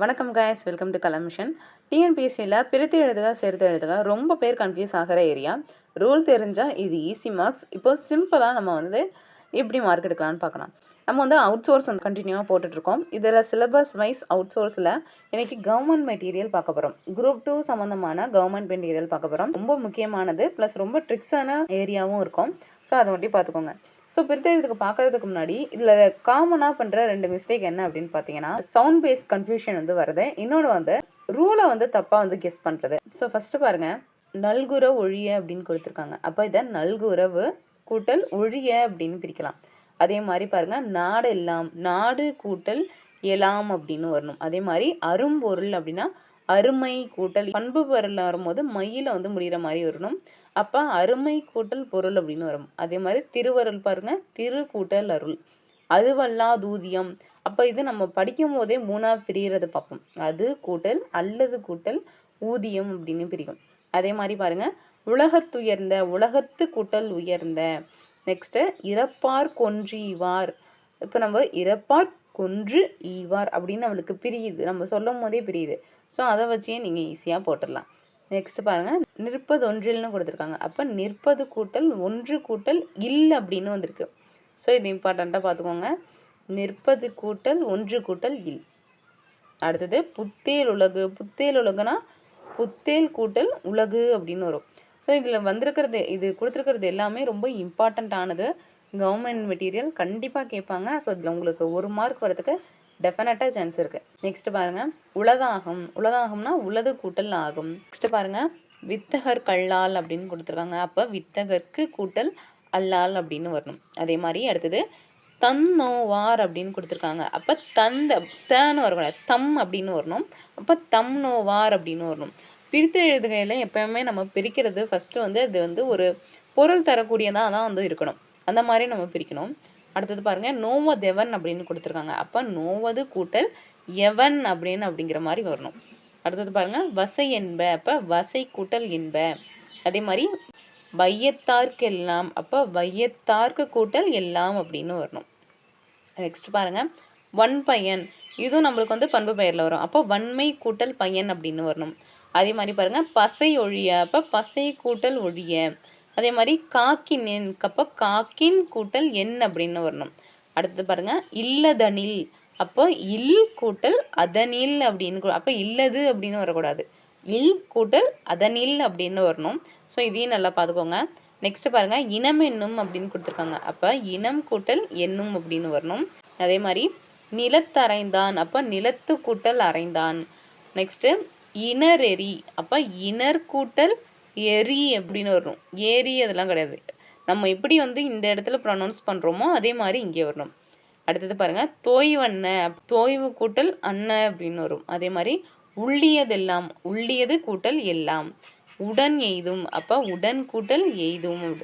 வணக்கம் guys welcome to கலமிஷன் டிஎன்பிஎஸ்சியில் பிரித்து எழுதுக சேர்த்து எழுதுக ரொம்ப பேர் கன்ஃபியூஸ் ஆகிற ஏரியா ரூல் தெரிஞ்சால் இது ஈஸி மார்க்ஸ் இப்போ சிம்பிளாக நம்ம வந்து எப்படி மார்க் எடுக்கலாம்னு பார்க்கலாம். நம்ம வந்து அவுட் சோர்ஸ் வந்து கண்டினியூவாக போட்டுட்ருக்கோம். இதில் சிலபஸ் வைஸ் அவுட் சோர்ஸில் இன்றைக்கி கவர்மெண்ட் மெட்டீரியல் பார்க்க போகிறோம் குரூப் டூ சம்மந்தமான கவர்மெண்ட் மெட்டீரியல் பார்க்க போகிறோம் ரொம்ப முக்கியமானது ப்ளஸ் ரொம்ப ட்ரிக்ஸான ஏரியாவும் இருக்கும். ஸோ அதை மட்டும் பார்த்துக்கோங்க. ஸோ பிரித்தெழுத்துக்கு பார்க்கறதுக்கு முன்னாடி இதில் காமனாக பண்ணுற ரெண்டு மிஸ்டேக் என்ன அப்படின்னு பார்த்தீங்கன்னா சவுண்ட் பேஸ் கன்ஃபியூஷன் வந்து வருது. இன்னொன்று வந்து ரூலை வந்து தப்பாக வந்து கெஸ் பண்ணுறது ஸோ ஃபஸ்ட்டு பாருங்கள் நல்குற ஒழிய அப்படின்னு கொடுத்துருக்காங்க. அப்போ இதை நல்குறவு கூட்டல் ஒழிய அப்படின்னு பிரிக்கலாம். அதே மாதிரி பாருங்கள் நாடெல்லாம் நாடு கூட்டல் எலாம் அப்படின்னு வரணும். அதே மாதிரி அரும்பொருள் அப்படின்னா அருமை கூட்டல். பண்பு பொருள் வரும்போது மையில் வந்து முடிகிற மாதிரி வரணும். அப்போ அருமை கூட்டல் பொருள் அப்படின்னு வரும். அதே மாதிரி திருவருள் பாருங்க. திரு கூட்டல் அருள். அதுவல்லா தூதியம். அப்போ இது நம்ம படிக்கும் போதே மூணா பிரியறது பார்ப்போம். அது கூட்டல் அல்லது கூட்டல் ஊதியம் அப்படின்னு பிரிக்கும் அதே மாதிரி பாருங்க. உலகத்துயர்ந்த உலகத்து கூட்டல் உயர்ந்த. நெக்ஸ்ட்டு இறப்பார் கொன்று ஈவார் இப்போ நம்ம இறப்பார் கொன்று ஈவார் அப்படின்னு நம்மளுக்கு பிரியுது. நம்ம சொல்லும் போதே பிரியுது. ஸோ அதை வச்சே நீங்கள் ஈஸியாக போட்டுடலாம். நெக்ஸ்ட் பாருங்கள் நிற்பது ஒன்றில்னு கொடுத்துருக்காங்க. அப்போ நிற்பது கூட்டல் ஒன்று கூட்டல் இல் அப்படின்னு வந்திருக்கு. ஸோ இது இம்பார்ட்டண்ட்டாக பார்த்துக்கோங்க. நிற்பது கூட்டல் ஒன்று கூட்டல் இல். அடுத்தது புத்தேல் உலகு. புத்தேல் உலகுனா புத்தேல் கூட்டல் உலகு அப்படின்னு வரும். ஸோ இதில் வந்திருக்கிறது இது கொடுத்துருக்கிறது எல்லாமே ரொம்ப இம்பார்ட்டண்ட்டானது கவர்மெண்ட் மெட்டீரியல் கண்டிப்பாக கேட்பாங்க. ஸோ இதில் உங்களுக்கு ஒரு மார்க் வரதுக்கு டெஃபினட்டாக சான்ஸ் இருக்குது நெக்ஸ்ட் பாருங்கள் உலதாகம் உலதாகம்னா உலது கூட்டல் ஆகும். நெக்ஸ்ட் பாருங்கள் வித்தகர் கல்லால் அப்படின்னு கொடுத்துருக்காங்க. அப்போ வித்தகர்க்கு கூட்டல் அல்லால் அப்படின்னு வரணும். அதே மாதிரி அடுத்தது தன்னோவார் அப்படின்னு கொடுத்துருக்காங்க. அப்போ தந்த தன்னு வரக்கூடாது தம் அப்படின்னு வரணும். அப்போ தம் நோவார் அப்படின்னு வரணும். பிரித்து எழுதுகையில் எப்பயுமே நம்ம பிரிக்கிறது ஃபஸ்ட்டு வந்து அது வந்து ஒரு பொருள் தரக்கூடியதாக தான் வந்து இருக்கணும். அந்த மாதிரி நம்ம பிரிக்கணும். அடுத்தது பாருங்க நோவ தெவன் அப்படின்னு கொடுத்துருக்காங்க. அப்போ நோவது கூட்டல் எவன் அப்படின்னு அப்படிங்கிற மாதிரி வரணும். அடுத்தது பாருங்க வசை என்ப அப்போ வசை கூட்டல் என்ப. அதே மாதிரி வையத்தார்க்கு எல்லாம் அப்போ வையத்தார்க்கு கூட்டல் எல்லாம் அப்படின்னு வரணும். நெக்ஸ்ட் பாருங்க வன் பையன். இதுவும் நம்மளுக்கு வந்து பண்பு பெயரில் வரும். அப்போ வன்மை கூட்டல் பையன் அப்படின்னு வரணும். அதே மாதிரி பாருங்க பசை ஒழிய அப்போ பசை கூட்டல் ஒழிய. அதே மாதிரி காக்கின் அப்போ காக்கின் கூட்டல் எண் அப்படின்னு வரணும். அடுத்தது பாருங்க இல்லதனில். அப்போ இல் கூட்டல் அதனில் அப்படின்னு அப்போ இல்லது அப்படின்னு வரக்கூடாது. இல் கூட்டல் அதனில் அப்படின்னு வரணும். ஸோ இதையும் நல்லா பார்த்துக்கோங்க. நெக்ஸ்ட் பாருங்க இனம் என்னும் அப்படின்னு கொடுத்துருக்காங்க. அப்போ இனம் கூட்டல் என்னும் அப்படின்னு வரணும். அதே மாதிரி நிலத்தரைந்தான் அப்போ நிலத்து கூட்டல் அரைந்தான். நெக்ஸ்ட்டு இனரெறி. அப்போ இனர் கூட்டல் எரி அப்படின்னு வரும் ஏரி அதெல்லாம் கிடையாது. நம்ம எப்படி வந்து இந்த இடத்துல ப்ரொனவுன்ஸ் பண்ணுறோமோ அதே மாதிரி இங்கே வரணும். அடுத்தது பாருங்க தோய்வண்ண தோய்வு கூட்டல் அண்ண அப்படின்னு வரும். அதே மாதிரி உள்ளியதெல்லாம் உள்ளியது கூட்டல் எல்லாம். உடன் எய்தும். அப்போ உடன் கூட்டல் எய்தும்.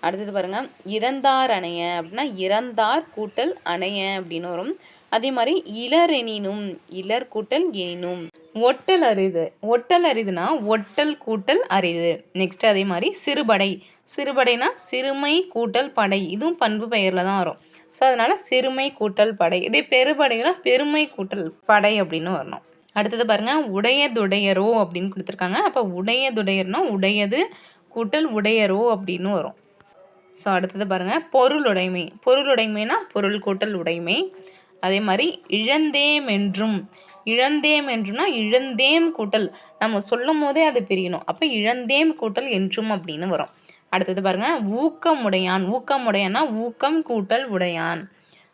அடுத்தது பாருங்க இறந்தார் அணைய அப்படின்னா இறந்தார் கூட்டல் அணைய அப்படின்னு வரும். அதே மாதிரி இளரெனினும் இளர் கூட்டல் எனினும். ஒட்டல் அரிது. ஒட்டல் அரிதுனா ஒட்டல் கூட்டல் அரிது. நெக்ஸ்ட் அதே மாதிரி சிறுபடை. சிறுபடைனா சிறுமை கூட்டல் படை. இதுவும் பண்பு பெயரில் தான் வரும். ஸோ அதனால சிறுமை கூட்டல் படை. இதே பெருபடைனா பெருமை கூட்டல் படை அப்படின்னு வரணும். அடுத்தது பாருங்க உடையதுடையரோ அப்படின்னு கொடுத்துருக்காங்க. அப்போ உடையதுடையர்னா உடையது கூட்டல் உடையரோ அப்படின்னு வரும். ஸோ அடுத்தது பாருங்க பொருளுடைமை. பொருளுடைமைனா பொருள் கூட்டல் உடைமை. அதே மாதிரி இழந்தேம் என்றும். இழந்தேம் என்றும்னா இழந்தேம் கூட்டல். நம்ம சொல்லும் போதே அது பிரியணும். அப்போ இழந்தேம் கூட்டல் என்றும் அப்படின்னு வரும். அடுத்தது பாருங்க ஊக்கமுடையான் ஊக்கமுடையான்னா ஊக்கம் கூட்டல் உடையான்.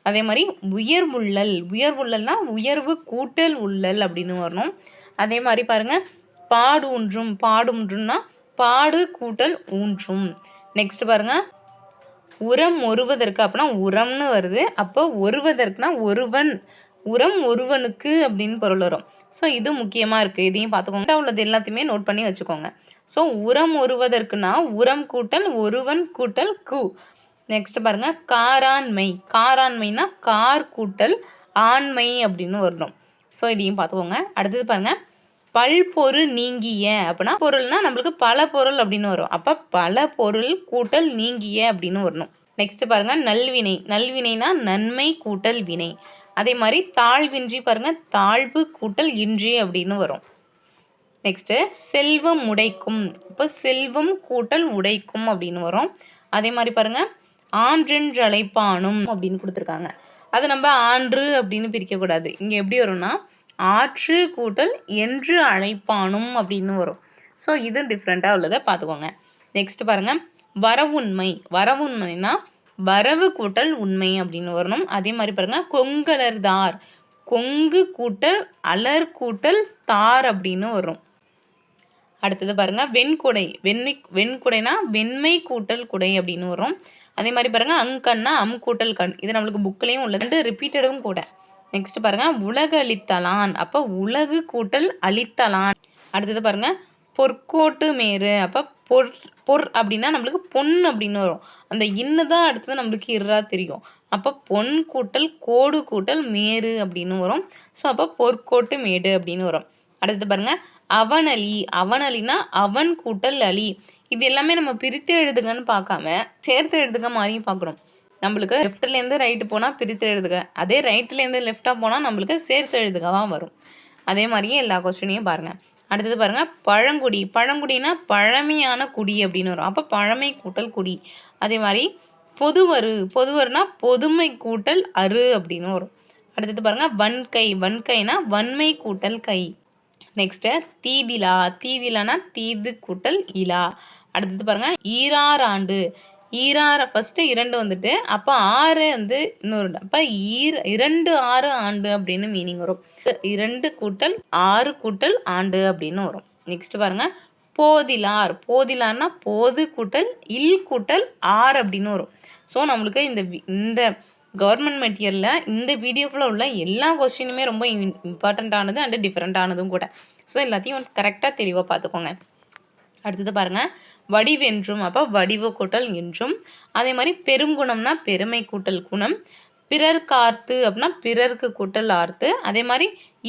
அதே மாதிரி உயர்வுள்ளல். உயர்வுள்ளல்னா உயர்வு கூட்டல் உள்ளல் அப்படின்னு வரணும். அதே மாதிரி பாருங்க பாடு ஊன்றும். பாடுன்றும்னா பாடு கூட்டல் ஊன்றும். நெக்ஸ்ட் பாருங்க உரம் ஒருவதற்கு அப்படின்னா உரம்னு வருது. அப்போ ஒருவதற்குனா ஒருவன் உரம் ஒருவனுக்கு அப்படின்னு பொருள் வரும். ஸோ இது முக்கியமாக இருக்குது இதையும் பார்த்துக்கோங்க. உள்ளது எல்லாத்தையுமே நோட் பண்ணி வச்சுக்கோங்க. ஸோ உரம் ஒருவதற்குனா உரம் கூட்டல் ஒருவன் கூட்டல் கு. நெக்ஸ்ட் பாருங்கள் காராண்மை. காராண்மைனா கார் கூட்டல் ஆண்மை அப்படின்னு வரணும். ஸோ இதையும் பார்த்துக்கோங்க. அடுத்தது பாருங்கள் பல்பொருள் நீங்கிய அப்படின்னா பொருள்னா நம்மளுக்கு பல பொருள் அப்படின்னு வரும். அப்போ பல பொருள் கூட்டல் நீங்கிய அப்படின்னு வரணும். நெக்ஸ்ட் பாருங்க நல்வினை. நல்வினைனா நன்மை கூட்டல் வினை. அதே மாதிரி தாழ்வின்றி பாருங்க தாழ்வு கூட்டல் இன்றி அப்படின்னு வரும். நெக்ஸ்ட்டு செல்வம் உடைக்கும். இப்போ செல்வம் கூட்டல் உடைக்கும் அப்படின்னு வரும். அதே மாதிரி பாருங்க ஆன்றென்று அழைப்பானும் அப்படின்னு கொடுத்துருக்காங்க. அது நம்ம ஆன்று அப்படின்னு பிரிக்கக்கூடாது. இங்கே எப்படி வரும்னா ஆற்று கூட்டல் என்று அழைப்பானும் அப்படின்னு வரும். ஸோ இது டிஃப்ரெண்ட்டாக உள்ளதை பார்த்துக்கோங்க. நெக்ஸ்ட் பாருங்க. வரவுண்மை. வரவுண்மைனா வரவு கூட்டல் உண்மை அப்படின்னு வரணும். அதே மாதிரி பாருங்க. கொங்கலர்தார். கொங்கு கூட்டல் அலர் கூட்டல் தார் அப்படின்னு வரும். அடுத்தது பாருங்க. வெண்குடை. வெண்மை வெண்குடைனா வெண்மை கூட்டல் குடை அப்படின்னு வரும். அதே மாதிரி பாருங்க. அங்கண்ணா அம் கூட்டல் கண். இது நம்மளுக்கு புக்லேயும் உள்ளது. ரிப்பீட்டடும் கூட. நெக்ஸ்ட் பாருங்க உலக அளித்தலான் அப்போ உலகு கூட்டல் அளித்தலான் அடுத்தது பாருங்க பொற்கோட்டு மேரு. அப்போ பொற் பொற் அப்படின்னா நம்மளுக்கு பொன் அப்படின்னு வரும். அந்த இன்னு தான் அடுத்தது நம்மளுக்கு இருறா தெரியும். அப்போ பொன் கூட்டல் கோடு கூட்டல் மேரு அப்படின்னு வரும். ஸோ அப்போ பொற்கோட்டு மேடு அப்படின்னு வரும். அடுத்தது பாருங்க அவனலி அவனலினா அவன் கூட்டல் அலி. இது எல்லாமே நம்ம பிரித்து எழுதுகன்னு பார்க்காம சேர்த்து எழுதுக மாதிரியும் பார்க்கணும். நம்மளுக்கு லெஃப்ட்லேருந்து ரைட்டு போனால் பிரித்து எழுதுக. அதே ரைட்லேருந்து லெஃப்டாக போனால் நம்மளுக்கு சேர்த்து எழுதுகவா வரும். அதே மாதிரியே எல்லா கொஸ்டினையும் பாருங்கள் அடுத்தது பாருங்கள் பழங்குடி. பழங்குடினா பழமையான குடி அப்படின்னு வரும். அப்போ பழமை கூட்டல் குடி. அதே மாதிரி பொதுவரு. பொதுவருனா பொதுமை கூட்டல் அரு அப்படின்னு வரும். அடுத்தது பாருங்கள் வன்கை. வன்கைனா வன்மை கூட்டல் கை. நெக்ஸ்ட்டு தீதிலா. தீதிலானா தீது கூட்டல் இலா. அடுத்தது பாருங்க ஈராறாண்டு ஈராற ஃபஸ்ட்டு இரண்டு வந்துட்டு அப்போ ஆறு வந்து இன்னொரு அப்போ ஈர இரண்டு ஆறு ஆண்டு அப்படின்னு மீனிங் வரும். இரண்டு கூட்டல் ஆறு கூட்டல் ஆண்டு அப்படின்னு வரும். நெக்ஸ்ட் பாருங்க. போதிலார். போதிலார்னா போது கூட்டல் இல் கூட்டல் ஆர் அப்படின்னு வரும். ஸோ நம்மளுக்கு இந்த வி- இந்த கவர்மெண்ட் மெட்டீரியலில் இந்த வீடியோக்குள்ள உள்ள எல்லா கொஸ்டினுமே ரொம்ப இம்பார்ட்டண்ட்டானது அண்ட் டிஃப்ரெண்ட்டானதும் கூட. ஸோ எல்லாத்தையும் கரெக்டாக தெளிவாக பார்த்துக்கோங்க. அடுத்தது பாருங்கள் வடிவென்றும் அப்போ வடிவு கூட்டல் என்றும். அதே மாதிரி பெருங்குணம்னா பெருமை கூட்டல் குணம். பிறர் கார்த்து அப்படின்னா பிறருக்கு கூட்டல் ஆர்த்து. அதே மாதிரி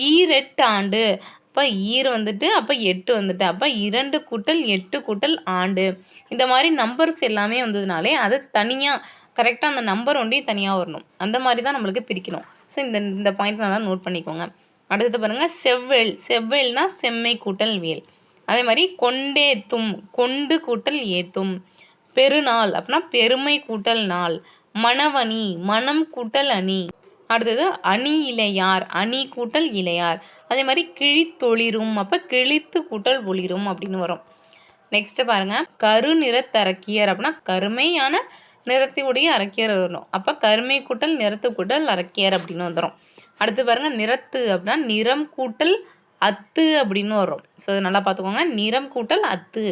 ஈரெட்டு ஆண்டு. அப்போ ஈர் வந்துட்டு அப்போ எட்டு வந்துட்டு அப்போ இரண்டு கூட்டல் எட்டு கூட்டல் ஆண்டு. இந்த மாதிரி நம்பர்ஸ் எல்லாமே வந்ததுனாலே அது தனியாக கரெக்டாக அந்த நம்பர் ஒண்டி தனியாக வரணும். அந்த மாதிரி தான் நம்மளுக்கு பிரிக்கணும். ஸோ இந்த இந்த பாயிண்ட் நல்லா நோட் பண்ணிக்கோங்க. அடுத்தது பாருங்கள் செவ்வேல். செவ்வேல்னா செம்மை கூட்டல் வேல். அதே மாதிரி கொண்டேத்தும் கொண்டு கூட்டல் ஏத்தும். பெருநாள் அப்படின்னா பெருமை கூட்டல் நாள். மணவணி மனம் கூட்டல் அணி. அடுத்தது அணி இலையார் அணி கூட்டல் இலையார் அதே மாதிரி கிழித்தொளிரும் அப்போ கிழித்து கூட்டல் ஒளிரும் அப்படின்னு வரும். நெக்ஸ்ட் பாருங்க. கரு நிறத்தரக்கியர் அப்படின்னா கருமையான நிறத்தையுடைய அரக்கியர் வரும் அப்போ கருமை கூட்டல் நிறத்து கூட்டல் அரக்கியர் அப்படின்னு வந்துடும் அடுத்து பாருங்க நிறத்து அப்படின்னா நிறம் கூட்டல் அத்து அப்படின்னு வரும். ஸோ இது நல்லா பார்த்துக்கோங்க. நிறம் கூட்டல் அத்து.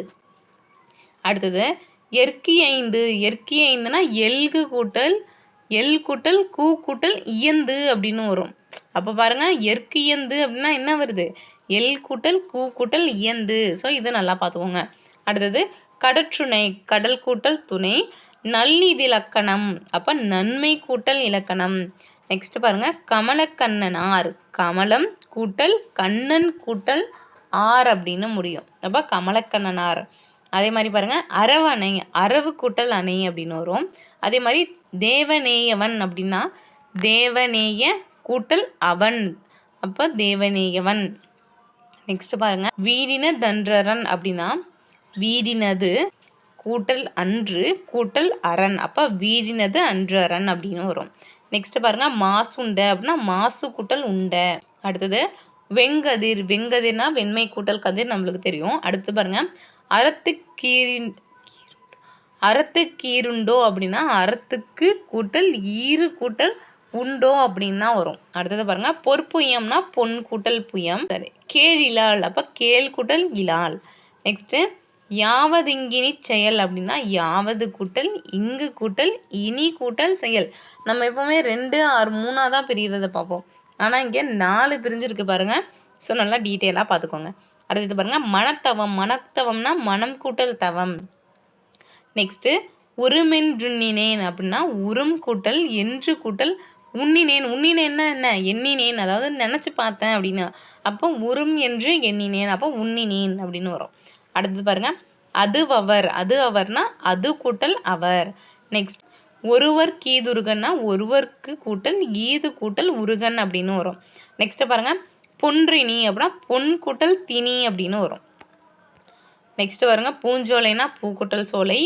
அடுத்தது எர்க்கி ஐந்து. எர்க்கி ஐந்துனா எல்கு கூட்டல் எல் கூட்டல் கூ கூட்டல் இயந்து அப்படின்னு வரும். அப்போ பாருங்க எர்க்கியந்து அப்படின்னா என்ன வருது? எல் கூட்டல் கூ கூட்டல் இயந்து. ஸோ இதை நல்லா பார்த்துக்கோங்க. அடுத்தது கடற்றுணை. கடல் கூட்டல் துணை. நல்லிது இலக்கணம். அப்போ நன்மை கூட்டல் இலக்கணம். நெக்ஸ்ட் பாருங்க கமலக்கண்ணனார். கமலம் கூட்டல் கண்ணன் கூட்டல் ஆர் அப்படின்னு முடியும். அப்போ ஆர் அதே மாதிரி பாருங்க அணை அரவு கூட்டல் அணை அப்படின்னு வரும். அதே மாதிரி தேவநேயவன் அப்படின்னா தேவநேய கூட்டல் அவன். அப்போ தேவநேயவன். நெக்ஸ்ட் பாருங்க வீடின தன்றரன் அப்படின்னா வீடினது கூட்டல் அன்று கூட்டல் அரண். அப்போ வீடினது அன்று அரண் அப்படின்னு வரும். நெக்ஸ்ட் பாருங்க மாசுண்டை அப்படின்னா மாசு கூட்டல் உண்டை. அடுத்தது வெங்கதிர். வெங்கதிர்னா வெண்மை கூட்டல் கதிர் நம்மளுக்கு தெரியும். அடுத்து பாருங்க அறத்து அறத்துக்கீருண்டோ அறத்து கீருண்டோ அப்படின்னா அறத்துக்கு கூட்டல் ஈறு கூட்டல் உண்டோ அப்படின்னா வரும். அடுத்தது பாருங்க பொற்புயம்னா பொன் கூட்டல் புயம். சரி கேழிலால் அப்போ கேள் கூட்டல் இலால் நெக்ஸ்ட்டு யாவதிங்கினி செயல் அப்படின்னா யாவது கூட்டல் இங்கு கூட்டல் இனி கூட்டல் செயல். நம்ம எப்போவுமே ரெண்டு ஆறு மூணாக தான் பிரிகிறத பார்ப்போம். ஆனால் இங்கே நாலு பிரிஞ்சிருக்கு பாருங்க. ஸோ நல்லா டீட்டெயிலாக பார்த்துக்கோங்க. அடுத்தது பாருங்க. மனத்தவம். மனத்தவம்னா மனம் கூட்டல் தவம். நெக்ஸ்ட்டு உருமென்றுண்ணினேன் அப்படின்னா உரும் கூட்டல் என்று கூட்டல் உண்ணினேன். உண்ணினேன்னா என்ன? எண்ணினேன். அதாவது நினச்சி பார்த்தேன் அப்படின்னு. அப்போ உரும் என்று எண்ணினேன். அப்போ உண்ணினேன் அப்படின்னு வரும். அடுத்தது பாருங்க. அது அவர் அது அவர்னா அது கூட்டல் அவர். நெக்ஸ்ட் ஒருவர் கீதுருகன்னா ஒருவருக்கு கூட்டல் ஈது கூட்டல் உருகன் அப்படின்னு வரும். நெக்ஸ்ட்டு பாருங்கள் பொன்றினி அப்படின்னா பொன் கூட்டல் தினி அப்படின்னு வரும். நெக்ஸ்ட் பாருங்க. பூஞ்சோலைனா பூக்கூட்டல் சோலை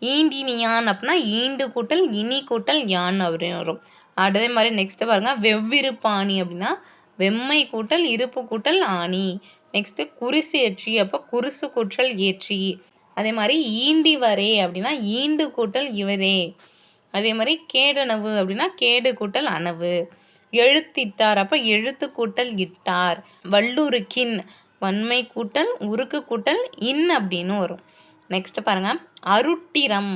ஈண்டினியான் அப்படின்னா ஈண்டு கூட்டல் இனி கூட்டல் யான் அப்படின்னு வரும். அதே மாதிரி நெக்ஸ்ட் பாருங்க. வெவ்விருப்பாணி அப்படின்னா வெம்மை கூட்டல் இருப்பு கூட்டல் ஆணி. நெக்ஸ்ட்டு குரிசு ஏற்றி அப்போ குருசு கூற்றல் ஏற்றி. அதே மாதிரி ஈண்டி வரே அப்படின்னா ஈண்டு கூட்டல் இவரே. அதே மாதிரி கேடனவு அப்படின்னா கேடு கூட்டல் அணவு. எழுத்திட்டார் அப்போ எழுத்து கூட்டல் இட்டார். வள்ளுருக்கின் வன்மை கூட்டல் உருக்கு கூட்டல் இன் அப்படின்னு வரும். நெக்ஸ்ட் பாருங்க அருட்டிரம்.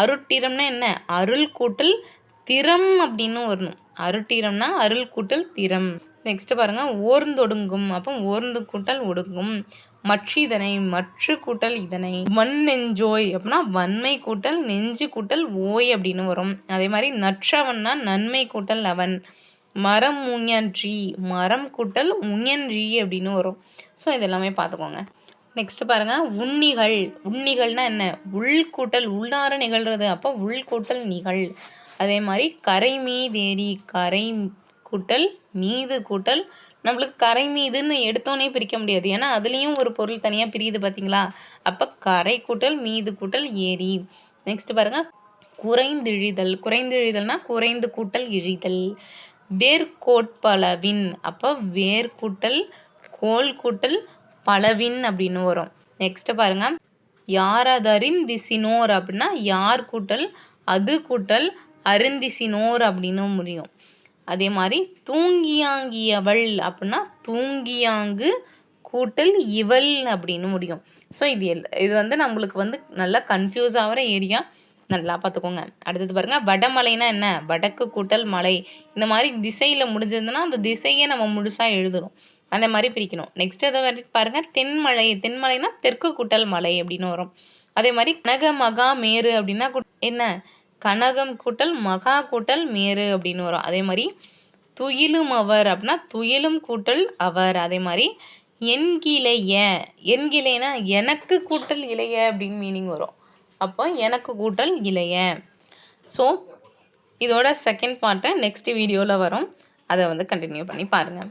அருட்டிரம்னா என்ன? அருள் கூட்டல் திறம் அப்படின்னு வரணும் அருட்டிரம்னா அருள் கூட்டல் திறம். நெக்ஸ்ட் பாருங்க ஓர்ந்தொடுங்கும். அப்போ ஓர்ந்து கூட்டல் ஒடுங்கும். மற்றிதனை மற்று கூட்டல் இதனை. வன் நெஞ்சோய் அப்படின்னா வன்மை கூட்டல் நெஞ்சு கூட்டல் ஓய் அப்படின்னு வரும். அதே மாதிரி நற்றவன்னா நன்மை கூட்டல் அவன். மரம் முயன்றி மரம் கூட்டல் முயன்றி அப்படின்னு வரும். ஸோ இதெல்லாமே பார்த்துக்கோங்க. நெக்ஸ்ட் பாருங்க உண்ணிகள் உண்ணிகள்னா என்ன? உள் கூட்டல் உள்ளார நிகழ்றது. அப்போ உள் கூட்டல் நிகழ். அதே மாதிரி கரை மீதேறி கரை கூட்டல் மீது கூட்டல். நம்மளுக்கு கரை மீதுன்னு எடுத்தோன்னே பிரிக்க முடியாது. ஏன்னா அதுலேயும் ஒரு பொருள் தனியாக பிரியுது பார்த்தீங்களா அப்போ கரை கூட்டல் மீது கூட்டல் ஏரி. நெக்ஸ்ட் பாருங்கள் குறைந்திழிதல். குறைந்திழிதல்னா குறைந்து கூட்டல் இழிதல். வேர்கோட்பளவின் அப்போ வேர் கூட்டல் கோல் கூட்டல் பலவின் அப்படின்னு வரும். நெக்ஸ்ட் பாருங்க. யாரதரின் திசினோர் அப்படின்னா யார் கூட்டல்? அது கூட்டல் அருந்திசினோர் அப்படின்னு முடியும். அதே மாதிரி தூங்கியாங்கியவள் அப்படின்னா தூங்கியாங்கு கூட்டல் இவள் அப்படின்னு முடியும். ஸோ இது எல் இது வந்து நம்மளுக்கு வந்து நல்லா கன்ஃபியூஸ் ஆகிற ஏரியா நல்லா பார்த்துக்கோங்க. அடுத்தது பாருங்கள் வடமலைனா என்ன? வடக்கு கூட்டல் மலை. இந்த மாதிரி திசையில் முடிஞ்சதுன்னா அந்த திசையை நம்ம முழுசாக எழுதணும் அந்த மாதிரி பிரிக்கணும். நெக்ஸ்ட் அதை வரைக்கும் பாருங்கள் தென்மலை. தென்மலைனா தெற்கு கூட்டல் மலை அப்படின்னு வரும். அதே மாதிரி கனக மகா மேரு அப்படின்னா என்ன? கனகம் கூட்டல் மகா கூட்டல் மேரு அப்படின்னு வரும். அதே மாதிரி துயிலும் அவர் அப்படின்னா துயிலும் கூட்டல் அவர். அதே மாதிரி என்கிளைய என்கிளைனா எனக்கு கூட்டல் இளைய அப்படின்னு மீனிங் வரும். அப்போ எனக்கு கூட்டல் இளைய. ஸோ இதோட செகண்ட் பார்ட்டை நெக்ஸ்ட் வீடியோவில் வரும். அதை வந்து கண்டினியூ பண்ணி பாருங்கள்